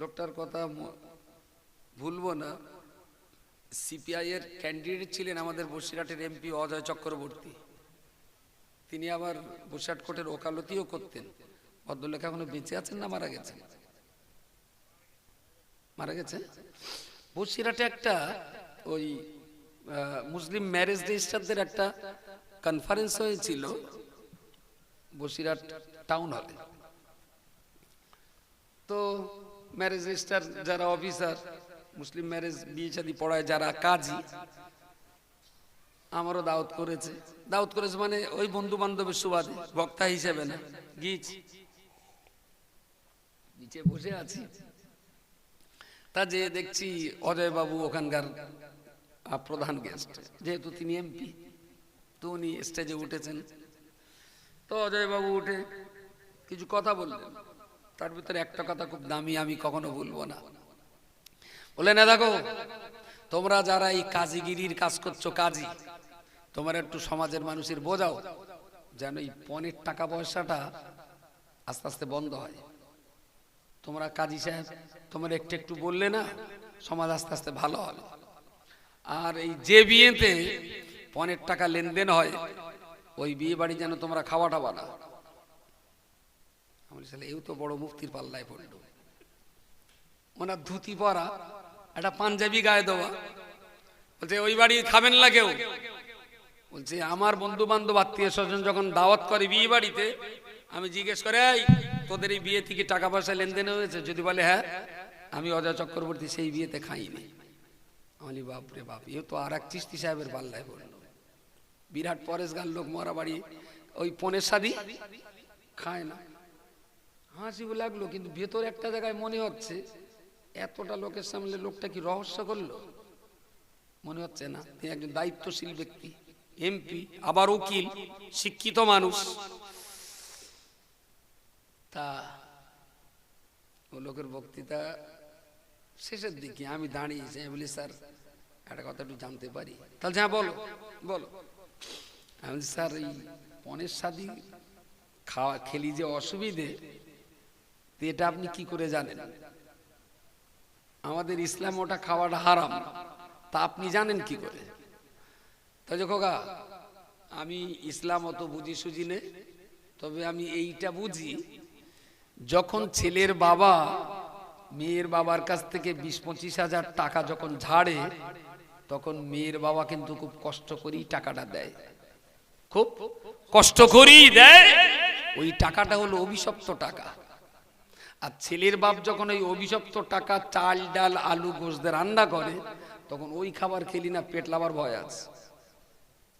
লোকটার কথা ভুলবো না। সিপিআই এর ক্যান্ডিডেট ছিলেন আমাদের বসিরহাটের এমপি অজয় চক্রবর্তী। তিনি আবার বসিরহাট কোর্টের ওকালতিও করতেন। ভদ্রলোক এখনও বেঁচে আছেন না মারা গেছেন? মারা গেছে বসিরহাটে একটা ওই মুসলিম ম্যারেজ রেজিস্টারদের একটা কনফারেন্স হয়েছিল বসিরহাট টাউন হলে তো ম্যারেজ রেজিস্টার যারা অফিসার মুসলিম ম্যারেজ বিয়ে শাদী পড়ায় যারা কাজী, আমারও দাওয়াত করেছে। দাওয়াত করেছে মানে ওই বন্ধু বান্ধবের সুবাদে, বক্তা হিসেবে না গিয়েছি নিচে বসে আছি। তা যে দেখছি অজয় বাবু ওখানকার প্রধান গেস্ট যেহেতু তিনি এমপি তো উনি স্টেজে উঠেছেন। তো অজয় বাবু উঠে কিছু কথা বললেন। তার ভিতরে একটা কথা খুব দামি, আমি কখনো বলব না। বলে, না দেখো, তোমরা যারা এই কাজীগিরির কাজ করছ, কাজী, তোমার একটু সমাজের মানুষের বোঝাও যেন এই পনেরো টাকা পয়সাটা আস্তে আস্তে বন্ধ হয়। তোমরা কাজী সাহেব, তোমরা একটু একটু বললে না, সমাজ আস্তে আস্তে ভালো হবে। আর এই যে বিয়েতে পনেরো টাকা লেনদেন হয়, ওই বিয়ে বাড়ি যেন তোমরা খাওয়া টাওয়া না। আমি এও তো বড় মুক্তির পাল্লায় পড়ল। ওনার ধুতি পরা, একটা পাঞ্জাবি গায়ে দেওয়া। বলছে, ওই বাড়ি খাবেন না কেউ? বলছে, আমার বন্ধু বান্ধব আত্মীয় স্বজন যখন দাওয়াত করে বিয়ে বাড়িতে, আমি জিজ্ঞেস করে তোদের এই বিয়ে থেকে টাকা পয়সা লেনদেন হয়েছে? যদি বলে হ্যাঁ আমি অজয় চক্রবর্তী সেই বিয়েতে খাইনি। আমি বাপ রে বাপ এ তো আর এক চিস্তি সাহেবের পাল্লায় পড়ল। বিরাট পরেশ গান লোক মরা বাড়ি, ওই পনেরো সাদি খায় না। হাসি লাগল, কিন্তু ভেতর একটা জায়গায় মনে হচ্ছে এতটা লোকের সামনে লোকটা কি রহস্য করল? মনে হচ্ছে না, তিনি একজন দায়িত্বশীল ব্যক্তি, এমপি, আবার উকিল, শিক্ষিত মানুষ। তা ও লোকের বক্তৃতা শেষের দিকে আমি দাঁড়িয়েছি আমি বলি, স্যার, একটা কথা একটু জানতে পারি। তাহলে হ্যাঁ বলো বলো। আমি স্যার, এই পনেরো সাদি খাওয়া খেলি যে অসুবিধে তো এটা আপনি কি করে জানেন? আমাদের ইসলাম ওটা খাওয়াটা হারাম। তা আপনি জানেন কি করে? তাই খোকা আমি ইসলাম অত বুঝি সুঝি নে, তবে আমি এইটা বুঝি, যখন ছেলের বাবা মেয়ের বাবার কাছ থেকে বিশ পঁচিশ হাজার টাকা যখন ঝাড়ে, তখন মেয়ের বাবা কিন্তু খুব কষ্ট করেই টাকাটা দেয়। খুব কষ্ট করেই দেয়। ওই টাকাটা হলো অভিশপ্ত টাকা। আর ছেলের বাপ যখন ওই অভিশপ্ত টাকা, চাল, ডাল, আলু গোস দিয়ে রান্না করে, তখন ওই খাবার খেলি না, পেট লাবার ভয় আছে।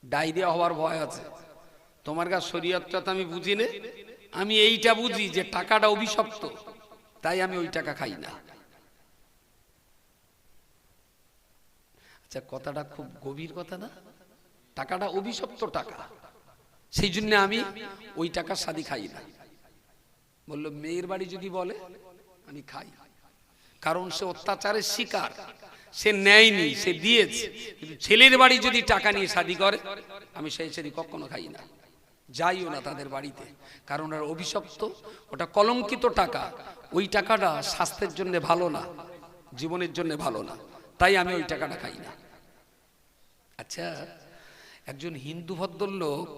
ডায়রিয়া হওয়ার ভয় আছে। তোমার কাছে শরীয়তটা তো আমি বুঝি নে। আমি এইটা বুঝি যে টাকাটা অভিশপ্ত, তাই আমি ওই টাকা খাই না। আচ্ছা কথাটা খুব গভীর কথা না? টাকাটা অভিশপ্ত টাকা। সেই জন্য আমি ওই টাকার সাদি খাই না। বলল, মেয়ের বাড়ি যদি বলে, আমি খাই। কারণ সে অত্যাচারের শিকার। সে নেয়নি, সে দিয়েছে। কিন্তু ছেলের বাড়ি যদি টাকা নিয়ে শাদি করে, আমি সেই শাদি কখনো খাই না। যাইও না তাদের বাড়িতে। কারণ আর অভিশপ্ত, ওটা কলঙ্কিত টাকা। ওই টাকাটা স্বাস্থ্যের জন্য ভালো না, জীবনের জন্য ভালো না। তাই আমি ওই টাকাটা খাই না। আচ্ছা একজন হিন্দু ভদ্রলোক,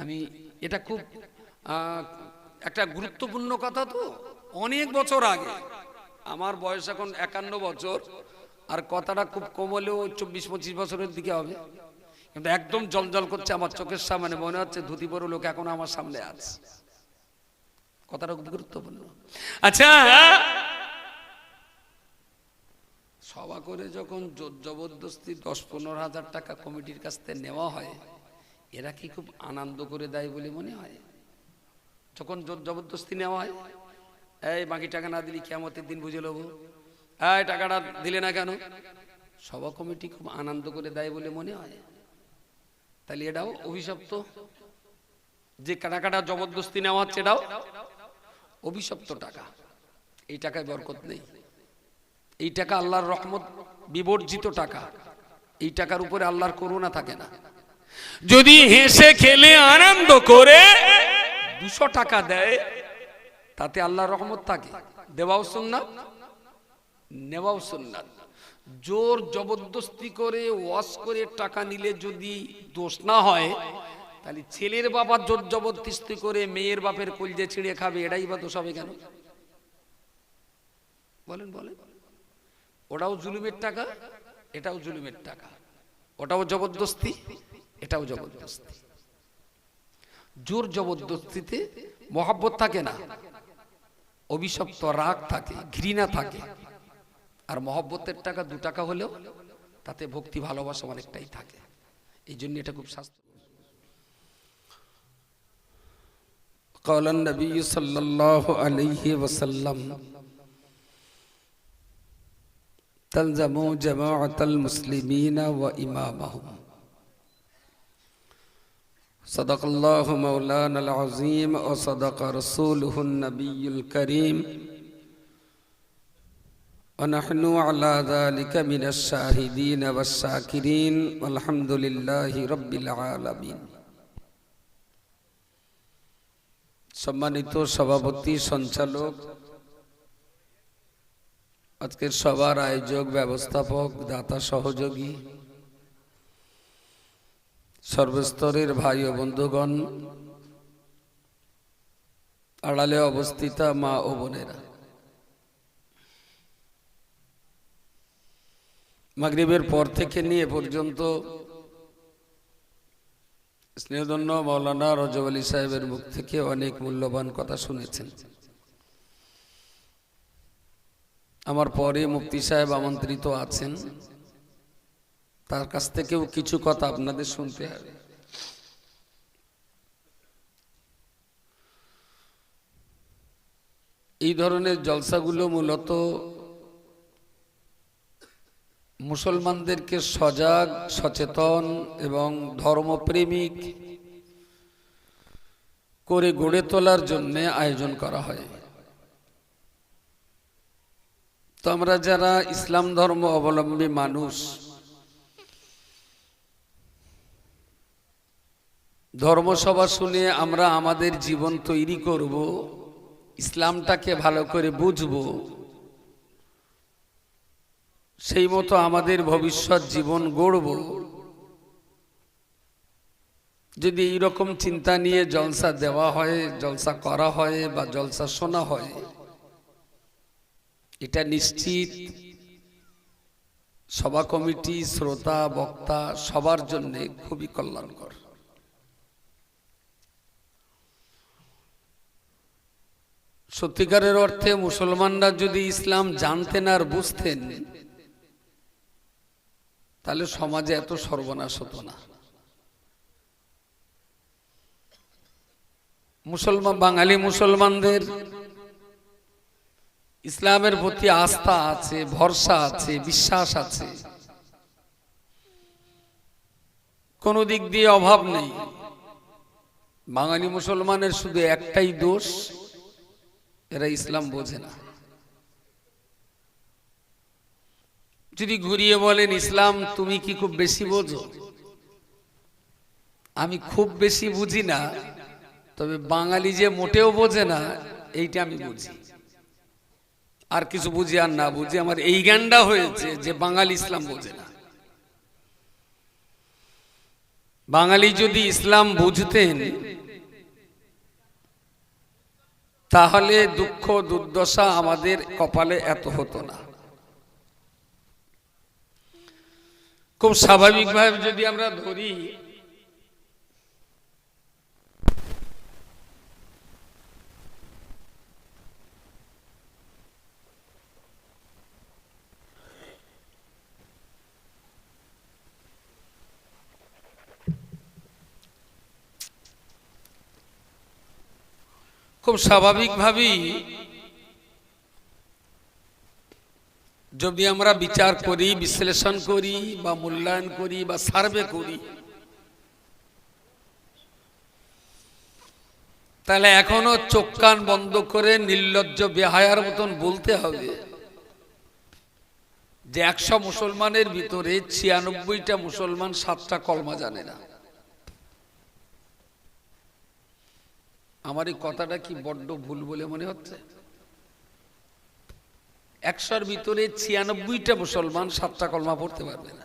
আমি এটা খুব একটা গুরুত্বপূর্ণ কথা তো, অনেক বছর আগে। আমার বয়স এখন একান্ন বছর, আর কথাটা খুব কম হলেও চব্বিশ পঁচিশ বছরের দিকে হবে। কিন্তু একদম জলজল করছে আমার চোখের সামনে, মনে হচ্ছে ধুতি বড় লোক এখন আমার সামনে আছে। কথাটা খুব গুরুত্বপূর্ণ। আচ্ছা সভা করে যখন জোর জবরদস্তি দশ পনেরো হাজার টাকা কমিটির কাছ থেকে নেওয়া হয়, এরা কি খুব আনন্দ করে দেয় বলে মনে হয়? যখন জোর জবরদস্তি নেওয়া হয়। এই, বাকি টাকা না দিলি কেমতের দিন বুঝে নেব এই, টাকাটা দিলে না কেন? সভা কমিটি খুব আনন্দ করে দেয় বলে মনে হয়। তাহলে এটাও অভিশপ্ত। যে টাকাটা জবরদস্তি নেওয়া হচ্ছে, এটাও অভিশপ্ত টাকা। এই টাকায় বরকত নেই। এই টাকা আল্লাহর রহমত, বিবর্জিত টাকা। এই টাকার উপরে আল্লাহর করুণা থাকে না। যদি হেসে খেলে আনন্দ করে দুশো টাকা দেয়, তাতে আল্লাহ রহমত থাকে। দেওয়াও সুন্নাত, নেওয়াও সুন্নাত। জোর জবরদস্তি করে, ওয়াশ করে টাকা নিলে যদি দোষ না হয়, তাহলে ছেলের বাবা জোর জবরদস্তি করে মেয়ের বাপের কলজে ছিঁড়ে খাবে, এটাই বা দোষ হবে কেন? বলেন বলেন। ওটাও জুলুমের টাকা, এটাও জুলুমের টাকা। ওটাও জবরদস্তি, এটাও জবরদস্তি। জোর জবরদস্তিতে মহাব্বত থাকে না অভিশপ্ত রাগ থাকে ঘৃণা থাকে আর মহব্বতের টাকা দু টাকা হলেও তাতে ভক্তি ভালোবাসা অনেকটাই থাকে এই জন্য এটা খুব স্বাস্থ্য قال النبي صلى الله عليه وسلم تلزموا جماعة المسلمين وإمامهم صدق الله مولانا العظيم وصدق رسوله النبي الكريم ونحن على ذلك من الشاهدين والشاكرين والحمد لله رب العالمين সম্মানিত সভাপতি সঞ্চালক আজকের সবার আয়োজক ব্যবস্থাপক দাতা সহযোগী সর্বস্তরের ভাই ও বন্ধুগণ, আড়ালে অবস্থিতা মা ও বোনেরা। মাগরিবের পর থেকে নিয়ে পর্যন্ত স্নেহধন্য মৌলানা রজব আলী সাহেবের মুখ থেকে অনেক মূল্যবান কথা শুনেছেন। আমার পরে মুফতি সাহেব আমন্ত্রিত আছেন। তার কাছ থেকেও কিছু কথা আপনাদের শুনতে হবে। এই ধরনের জলসাগুলো মূলত মুসলমানদেরকে সজাগ, সচেতন এবং ধর্মপ্রেমিক করে গড়ে তোলার জন্য আয়োজন করা হয়। তো আমরা যারা ইসলাম ধর্ম অবলম্বী মানুষ ধর্মসভা শুনে আমরা আমাদের জীবন তৈরি করব, ইসলামটাকে ভালো করে বুঝব। সেই মতো আমাদের ভবিষ্যৎ জীবন গড়ব। যদি এইরকম চিন্তা নিয়ে জলসা দেওয়া হয়, জলসা করা হয় বা জলসা শোনা হয়, এটা নিশ্চিত সভা কমিটি, শ্রোতা, বক্তা সবার জন্য খুবই কল্যাণকর। সত্যিকারের অর্থে মুসলমানরা যদি ইসলাম জানতেন আর বুঝতেন, তাহলে সমাজে এত সর্বনাশ হতো না। মুসলমান, বাঙালি মুসলমানদের ইসলামের প্রতি আস্থা আছে, ভরসা আছে, বিশ্বাস আছে। কোনো দিক দিয়ে অভাব নেই। বাঙালি মুসলমানের শুধু একটাই দোষ এরা ইসলাম বোঝে না। যদি ঘুরিয়ে বলেন, ইসলাম, তুমি কি খুব বেশি বোঝো? আমি খুব বেশি বুঝি না, তবে বাঙালি যে মোটেও বোঝে না, এইটা আমি বুঝি। আর কিছু বুঝি আর না বুঝি, আমার এই জ্ঞানটা হয়েছে যে বাঙালি ইসলাম বোঝে না। বাঙালি যদি ইসলাম বুঝতেন তাহলে দুঃখ দুর্দশা আমাদের কপালে এত হতো না। খুব স্বাভাবিকভাবে যদি আমরা ধরি খুব স্বাভাবিকভাবেই যদি আমরা বিচার করি, বিশ্লেষণ করি, বা মূল্যায়ন করি, বা সার্ভে করি, তাহলে এখনও চোখ কান বন্ধ করে নির্লজ্জ, বেহায়ার মতন বলতে হবে যে একশো মুসলমানের ভিতরে ছিয়ানব্বইটা মুসলমান সাতটা কলমা জানে না। আমার এই কথাটা কি বড্ড ভুল বলে মনে হচ্ছে? একশোর ভিতরে ছিয়ানব্বইটা মুসলমান সাতটা কলমা পড়তে পারবে না।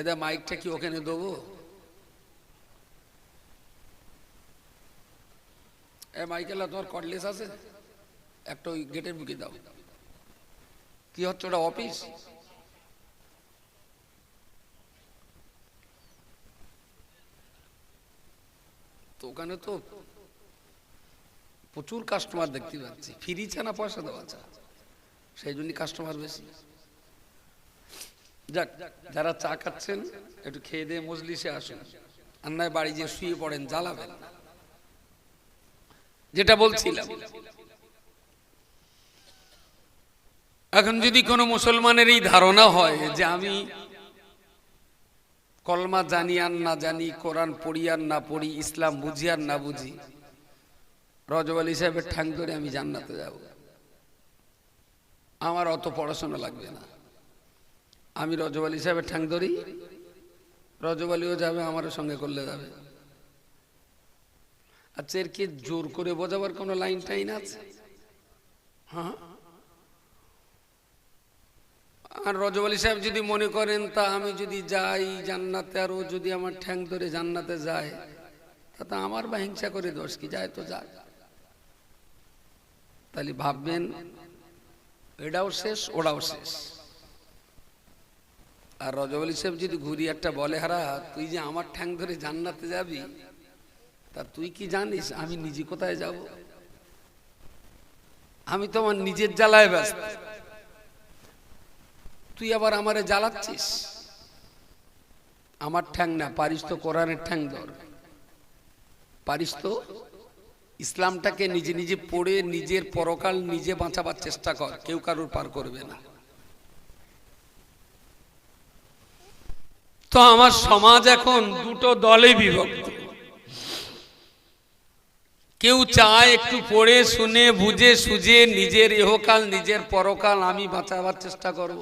এদা মাইকটা কি ওখানে দেবো? এ মাইকেলা, তোমার কর্ডলেস আছে? একটা ওই গেটের বুকে দাও। কি হচ্ছে, ওটা অফিস তো ওখানে তো প্রচুর কাস্টমার দেখতে পাচ্ছি। ফ্রি চা না পয়সা দেওয়া চা সেই জন্যই কাস্টমার বেশি। যাক, যারা চা খাচ্ছেন, একটু খেয়ে দিয়ে মজলিসে আসুন। আর নয় বাড়ি যে শুয়ে পড়েন, জ্বালাবেন। যেটা বলছিলাম। এখন যদি কোনো মুসলমানের এই ধারণা হয় যে আমি কলমা জানি আর না জানি, কোরআন পড়ি আর না পড়ি, ইসলাম বুঝি আর না বুঝি, রজব আলী সাহেবের ঠ্যাং ধরে আমি জান্নাতে যাব। আমার অত পড়াশোনা লাগবে না। আমি রজব আলী সাহেবের ঠ্যাং ধরি, রজব আলীও যাবে, আমারও সঙ্গে করলে যাবে। আচ্ছা এর কি জোর করে বোঝাবার কোনো লাইন টাইন আছে? হ্যাঁ? আর রজব আলী সাহেব যদি মনে করেন, তা আমি যদি যাই জান্নাতে আর ও যদি আমার ঠ্যাং ধরে জান্নাতে যায়, তা আমার বা হিংসা করে দোষ কি? যায় তো যাক। তাহলে ভাববেন, এটাও শেষ, ওটাও শেষ। আর রজব আলী সাহেব যদি ঘুরি একটা বলে, হারা, তুই যে আমার ঠ্যাং ধরে জান্নাতে যাবি, তা তুই কি জানিস আমি নিজে কোথায় যাব? আমি তো আমার নিজের জ্বালায় ব্যস্ত। তুই আবার আমারে জ্বালাচ্ছিস? আমার ঠ্যাং না, পারিস তো কোরআনের ঠ্যাং ধর। পারিস তো ইসলামটাকে নিজে নিজে পড়ে নিজের পরকাল নিজে বাঁচাবার চেষ্টা কর, কেউ কারোর পার করবে না। তো আমার সমাজ এখন দুটো দলে বিভক্ত। কেউ চায় একটু পড়ে, শুনে, বুঝে, সুঝে, নিজের ইহকাল নিজের পরকাল আমি বাঁচাবার চেষ্টা করব।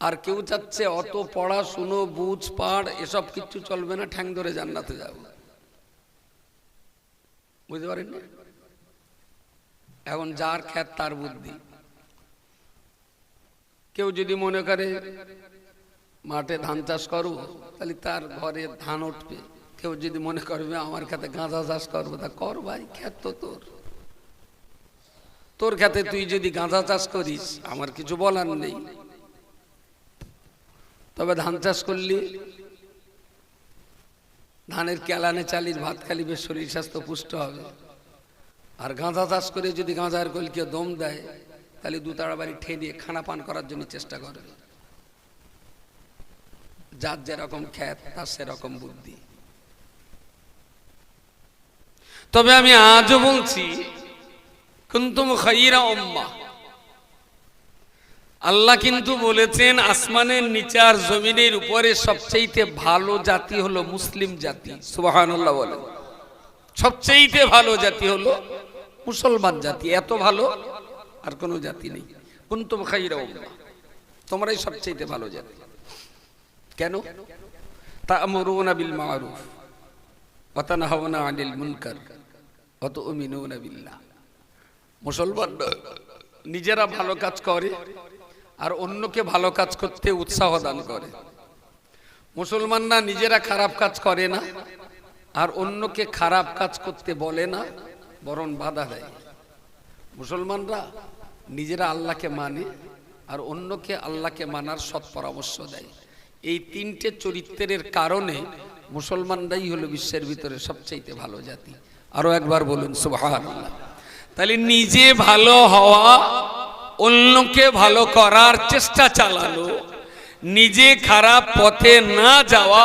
আর কেউ চাচ্ছে অত পড়া, শুনো, বুঝ, পাড়, এসব কিছু চলবে না, ঠ্যাং ধরে জান্নাতে যাব। বুঝতে পারেন না? এখন যার খ্যাত, তার বুদ্ধি। কেউ যদি মনে করে, মাঠে ধান চাষ করব, তাহলে তার ঘরে ধান উঠবে। কেউ যদি মনে করবে, আমার খেতে গাঁজা চাষ করব, তা কর ভাই, খ্যাত তো তোর। তোর খেতে তুই যদি গাঁজা চাষ করিস, আমার কিছু বলার নেই। তবে ধান চাষ করলি। ধানের কেলানে চালির ভাত খালি বেশ শরীর স্বাস্থ্য পুষ্ট হবে। আর গাঁজা চাষ করে যদি গাঁজার কলকে দম দেয়, তাহলে দু বাড়ি ঠেলিয়ে খানা পান করার জন্য চেষ্টা করে। যার যেরকম খ্যাত, তার সেরকম বুদ্ধি। তবে আমি আজও বলছি, কুন্তুম খাইরা উম্মা আল্লাহ কিন্তু বলেছেন, আসমানের নিচে আর জমিনের উপরে সবচেয়ে ভালো জাতি হলো মুসলিম জাতি। সুবহানাল্লাহ বলেন। সবচেয়ে ভালো জাতি হলো মুসলমান জাতি। এত ভালো আর কোনো জাতি নেই। কুন্তুম খাইরা তোমরাই সবচেয়ে ভালো জাতি। কেন? তা'মুরুনা বিল মারুফ ওয়া তানহাউনা আনিল মুনকার তু'মিনুনা বিল্লাহ। মুসলমান নিজেরা ভালো কাজ করে আর অন্যকে ভালো কাজ করতে উৎসাহ দান করে। মুসলমানরা নিজেরা খারাপ কাজ করে না, আর অন্যকে খারাপ কাজ করতে বলে না, বরং বাধা দেয়। মুসলমানরা নিজেরা আল্লাহকে মানে আর অন্যকে আল্লাহকে মানার সৎ পরামর্শ দেয়। এই তিনটে চরিত্রের কারণে মুসলমানরাই হলো বিশ্বের ভিতরে সবচাইতে ভালো জাতি। আরও একবার বলুন, সুবহানাল্লাহ। তাহলে নিজে ভালো হওয়া অন্যকে ভালো করার চেষ্টা চালানো নিজে খারাপ পথে না যাওয়া,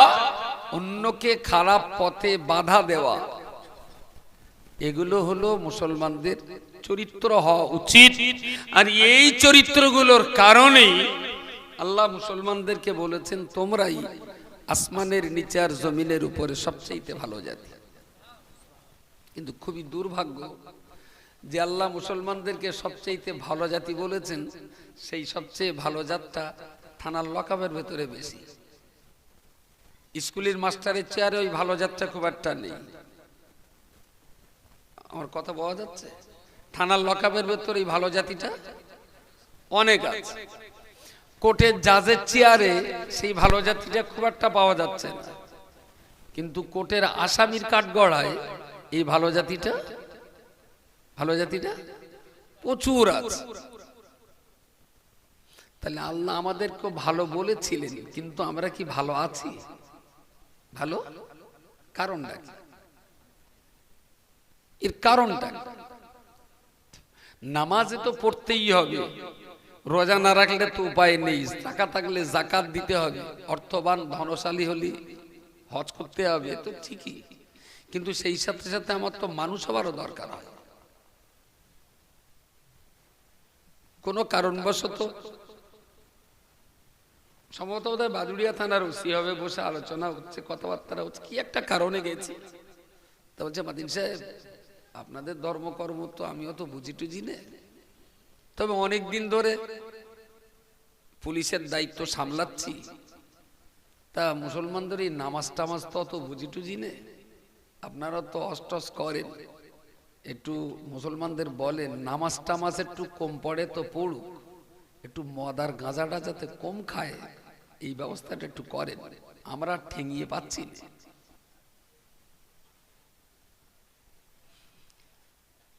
অন্যকে খারাপ পথে বাধা দেওয়া। এগুলো হলো মুসলমানদের চরিত্র হওয়া উচিত। আর এই চরিত্রগুলোর কারণেই আল্লাহ মুসলমানদেরকে বলেছেন, তোমরাই আসমানের নিচে আর জমিনের উপরে সবচেয়ে ভালো জাতি। কিন্তু খুবই দুর্ভাগ্য যে আল্লাহ মুসলমানদেরকে সবচেয়ে ভালো জাতি বলেছেন, সেই সবচেয়ে ভালো জাতটা থানার লকাবের ভেতরে বেশি। স্কুলের মাস্টারের চেয়ারে ওই ভালো জাতটা খুব একটা নেই। আমার কথা পাওয়া যাচ্ছে? থানার লকাপের ভেতর এই ভালো জাতিটা অনেক আছে। কোর্টের জাজের চেয়ারে সেই ভালো জাতিটা খুব একটা পাওয়া যাচ্ছে না। কিন্তু কোর্টের আসামির কাঠগড়ায় এই ভালো জাতিটা ভালো জাতিটা? প্রচুর আছে। তাহলে আল্লাহ আমাদেরকে ভালো বলেছিলেন, কিন্তু আমরা কি ভালো আছি? ভালো? কারণটা কি? এর কারণটা নামাজে তো পড়তেই হবে। রোজা না রাখলে তো উপায় নেই। টাকা থাকলে জাকাত দিতে হবে। অর্থবান, ধনশালী হলে হজ করতে হবে তো ঠিকই। কিন্তু সেই সাথে সাথে আমার তো মানুষ হবারও দরকার হয়। কোনো কারণবশত সম্ভবত বোধ হয় বাদুড়িয়া থানার ওসি হবে বসে আলোচনা হচ্ছে কথাবার্তা হচ্ছে, কি একটা কারণে গেছি? তা বলছে মাদিন সাহেব, আপনাদের ধর্মকর্ম তো আমিও তো বুঝি টুঝি নে। তবে অনেক দিন ধরে পুলিশের দায়িত্ব সামলাচ্ছি। তা মুসলমানদের এই নামাজ টামাজ তো অত বুঝি টুঝি নে? আপনারা তো অষ্টস করেন। একটু মুসলমানদের বলে নামাজ টামাজ একটু কম পড়ে তো পড়ুক। একটু মদ আর গাঁজাটা যাতে কম খায়, এই ব্যবস্থাটা একটু করেন। আমরা ঠেঙিয়ে পাচ্ছি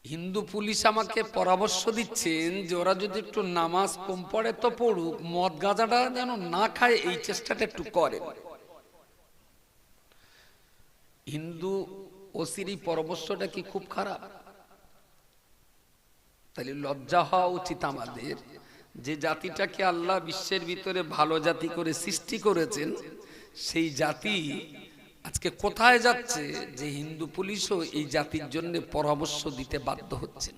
হিন্দু পুলিশ আমাকে পরামর্শ দিচ্ছেন যে ওরা যদি একটু নামাজ কম পড়ে তো পড়ুক, মদ গাঁজাটা যেন না খায়, এই চেষ্টাটা একটু করে হিন্দু ওসির এই পরামর্শটা কি খুব খারাপ? তাহলে লজ্জা হওয়া উচিত আমাদের যে জাতিটাকে আল্লাহ বিশ্বের ভিতরে ভালো জাতি করে সৃষ্টি করেছেন, সেই জাতি আজকে কোথায় যাচ্ছে যে হিন্দু পুলিশও এই জাতির জন্য পরামর্শ দিতে বাধ্য হচ্ছেন?